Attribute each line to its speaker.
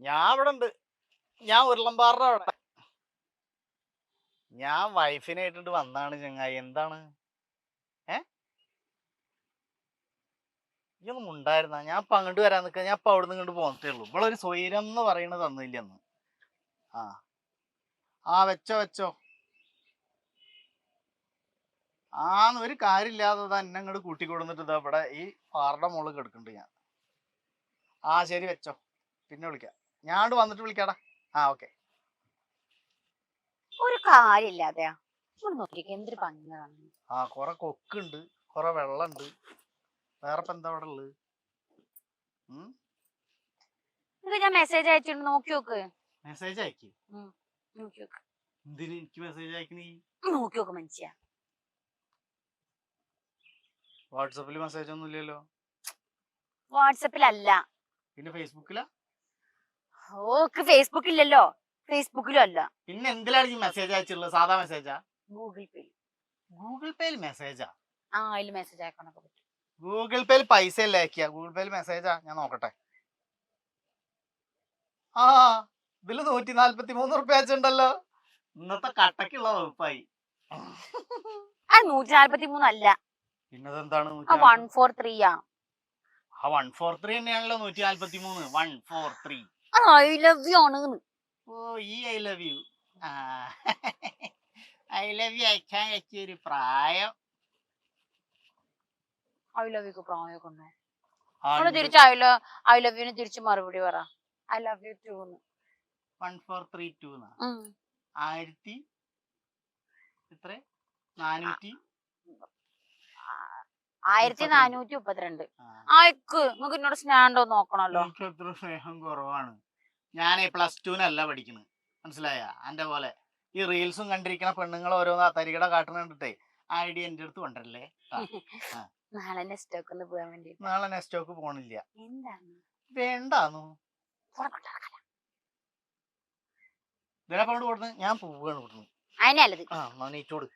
Speaker 1: ഞാൻ അവിടെ ഉണ്ട് ഞാൻ ഉരുളമ്പാറിന്റെ അവിടെ. ഞാൻ വൈഫിനായിട്ട് വന്നാണ് ചങ്ങായി. എന്താണ്? ഏ? ഇതൊന്നും ഉണ്ടായിരുന്ന ഞാൻ ഇപ്പൊ അങ്ങോട്ട് വരാൻ നിൽക്കുക ഞാൻ ഇപ്പൊ അവിടുന്ന് ഇങ്ങോട്ട് പോകത്തേ ഉള്ളൂ. ഇവിടെ ഒരു സ്വൈരം എന്ന് പറയണത് തന്നില്ല അന്ന് ആ. ആ വെച്ചോ വെച്ചോ. ആന്ന് ഒരു കാര്യമില്ലാതെ എന്നെ അങ്ങോട്ട് കൂട്ടിക്കൊടുന്നിട്ട് ഇതാ ഇവിടെ ഈ പാറയുടെ മുകളിൽ കിടക്കുന്നുണ്ട് ഞാൻ. ആ ശരി വെച്ചോ. പിന്നെ വിളിക്കാം. ഞാൻ വന്നിട്ട് വിളിക്കാടാ. ആ ഓക്കെ.
Speaker 2: ഒരു കാര്യമില്ലാതെയാ. എന്തൊരു ഭംഗിയാണ്.
Speaker 1: ആ കുറെ കൊക്കുണ്ട് കൊറേ വെള്ളമുണ്ട് വേറെ ഇപ്പൊ എന്താ അവിടെ ഉള്ളത്
Speaker 2: ഞാൻ മെസ്സേജ് നോക്കി നോക്ക്.
Speaker 1: മെസ്സേജ് അയക്കി?
Speaker 2: നോക്കി നോക്ക്.
Speaker 1: എന്തിന് എനിക്ക് മെസ്സേജ് അയക്കണീ
Speaker 2: നോക്കി നോക്ക് മനുഷ്യ.
Speaker 1: വാട്സപ്പിൽ മെസ്സേജ് ഒന്നും ഇല്ലല്ലോ.
Speaker 2: വാട്സപ്പിലല്ല.
Speaker 1: പിന്നെ ഫേസ്ബുക്കിലാ
Speaker 2: ഓക്ക് ഫേസ്ബുക്ക് ഇല്ലല്ലോ ഫേസ്ബുക്കിലും അല്ല.
Speaker 1: പിന്നെ എന്തിലാണ് ഈ മെസ്സേജ് അയച്ചിട്ടുള്ളത്? സാധാ മെസ്സേജാ
Speaker 2: ഗൂഗിൾ പേ
Speaker 1: ഗൂഗിൾ പേയിൽ മെസ്സേജാ
Speaker 2: ആ? അതിൽ മെസ്സേജ് അയക്കാനൊക്കെ പറ്റും.
Speaker 1: ഗൂഗിൾ പേയിൽ പൈസ അല്ലേ അയക്കുക ഗൂഗിൾ പേയിൽ മെസ്സേജാ ഞാൻ നോക്കട്ടെ. ആ ഇതിൽ നൂറ്റി നാല്പത്തി മൂന്ന് റുപ്യ അയച്ചിട്ടുണ്ടല്ലോ. ഇന്നത്തെ കട്ടക്കുള്ള വകുപ്പായി.
Speaker 2: ആ നൂറ്റി നാല്പത്തി മൂന്നല്ല
Speaker 1: പിന്നതെന്താണ്
Speaker 2: ആ വൺ ഫോർ ത്രീ ആ.
Speaker 1: ആ വൺ ഫോർ ത്രീ തന്നെയാണല്ലോ നൂറ്റി നാല്പത്തി മൂന്ന് വൺ ഫോർ ത്രീ
Speaker 2: അത് ഐ ലവ് യു ആണ്
Speaker 1: ഓ ഈ I love you I love you അയക്കാൻ പറ്റിയ ഒരു പ്രായം.
Speaker 2: ഐ ലവ് യു പ്രായമൊക്കെ ഉണ്ടോ?
Speaker 1: ആ, നമ്മൾ
Speaker 2: തിരിച്ച് ഐ ലവ് ഐ ലവ് യുന് തിരിച്ച് മറുപടി പറ. I love you too
Speaker 1: one four three two ആയിരത്തി എത്ര? നാനൂറ്റി
Speaker 2: ആയിരത്തി. നാനൂറ്റി മുപ്പത്തിരണ്ട്.
Speaker 1: ആ.
Speaker 2: അയക്ക് നിങ്ങൾക്ക് എന്നോട് സ്നാൻഡോ നോക്കണല്ലോ.
Speaker 1: എനിക്ക് എത്ര സ്നേഹം കുറവാണ്. ഞാൻ പ്ലസ് ടുവിനല്ല പഠിക്കുന്നത് മനസ്സിലായ? എന്റെ പോലെ. ഈ റീൽസും കണ്ടിരിക്കുന്ന പെണ്ണുങ്ങൾ ഓരോന്ന് തരികട ആ ഐഡിയ എന്റെ അടുത്ത് കൊണ്ടല്ലേ
Speaker 2: നാളെ നെസ്റ്റോക്ക് ഒന്ന് പോകാൻ വേണ്ടി
Speaker 1: നാളെ നെസ്റ്റോക്ക് പോണില്ല.
Speaker 2: എന്താണ്
Speaker 1: വേണ്ടാന്നു. ഇതിനെ കൊണ്ട് കൊടുത്ത് ഞാൻ പോവുകയാണ് കൊടുക്കുന്നത്
Speaker 2: അതിനല്ലത്
Speaker 1: ആ നീറ്റോട്